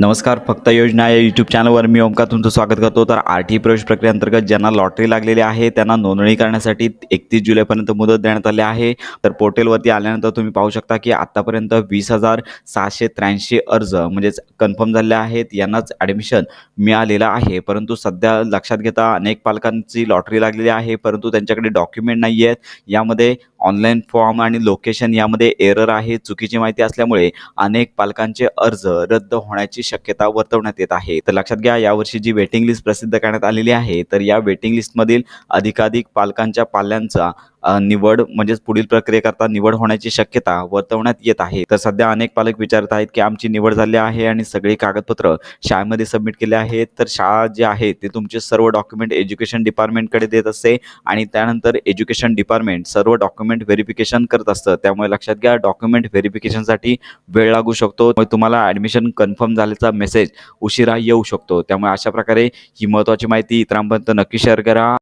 नमस्कार फक्त योजना या यूट्यूब चॅनलवर मी ओमका तुमचं स्वागत करतो. तर आर टी प्रवेश प्रक्रियेअंतर्गत ज्यांना लॉटरी लागलेली आहे त्यांना नोंदणी करण्यासाठी एकतीस जुलैपर्यंत मुदत देण्यात आली आहे. तर पोर्टलवरती आल्यानंतर तुम्ही पाहू शकता की आत्तापर्यंत वीस हजार सहाशे त्र्याऐंशी अर्ज म्हणजेच कन्फर्म झाले आहेत यांनाच ॲडमिशन मिळालेलं आहे. परंतु सध्या लक्षात घेता अनेक पालकांची लॉटरी लागलेली आहे परंतु त्यांच्याकडे डॉक्युमेंट नाही आहेत यामध्ये ऑनलाईन फॉर्म आणि लोकेशन यामध्ये एरर आहे चुकीची माहिती असल्यामुळे अनेक पालकांचे अर्ज रद्द होण्याची शक्यता वर्तवण्यात येत आहे. तर लक्षात घ्या यावर्षी जी वेटिंग लिस्ट प्रसिद्ध करण्यात आलेली आहे तर या वेटिंग लिस्टमधील अधिकाधिक पालकांच्या पाल्यांचा निवड म्हणजेच पुढील प्रक्रियेकरता निवड होण्याची शक्यता वर्तवण्यात येत आहे. तर सध्या अनेक पालक विचारत आहेत की आमची निवड झाली आहे आणि सगळी कागदपत्र शाळेमध्ये सबमिट केले आहेत. तर शाळा जे आहे ते तुमचे सर्व डॉक्युमेंट एज्युकेशन डिपार्टमेंटकडे देत असते आणि त्यानंतर एज्युकेशन डिपार्टमेंट सर्व डॉक्युमेंट व्हेरिफिकेशन करत असतं. त्यामुळे लक्षात घ्या डॉक्युमेंट व्हेरिफिकेशनसाठी वेळ लागू शकतो. मग तुम्हाला ॲडमिशन कन्फर्म झाल्याचा मेसेज उशिरा येऊ शकतो. त्यामुळे अशा प्रकारे ही महत्त्वाची माहिती इतरांपर्यंत नक्की शेअर करा.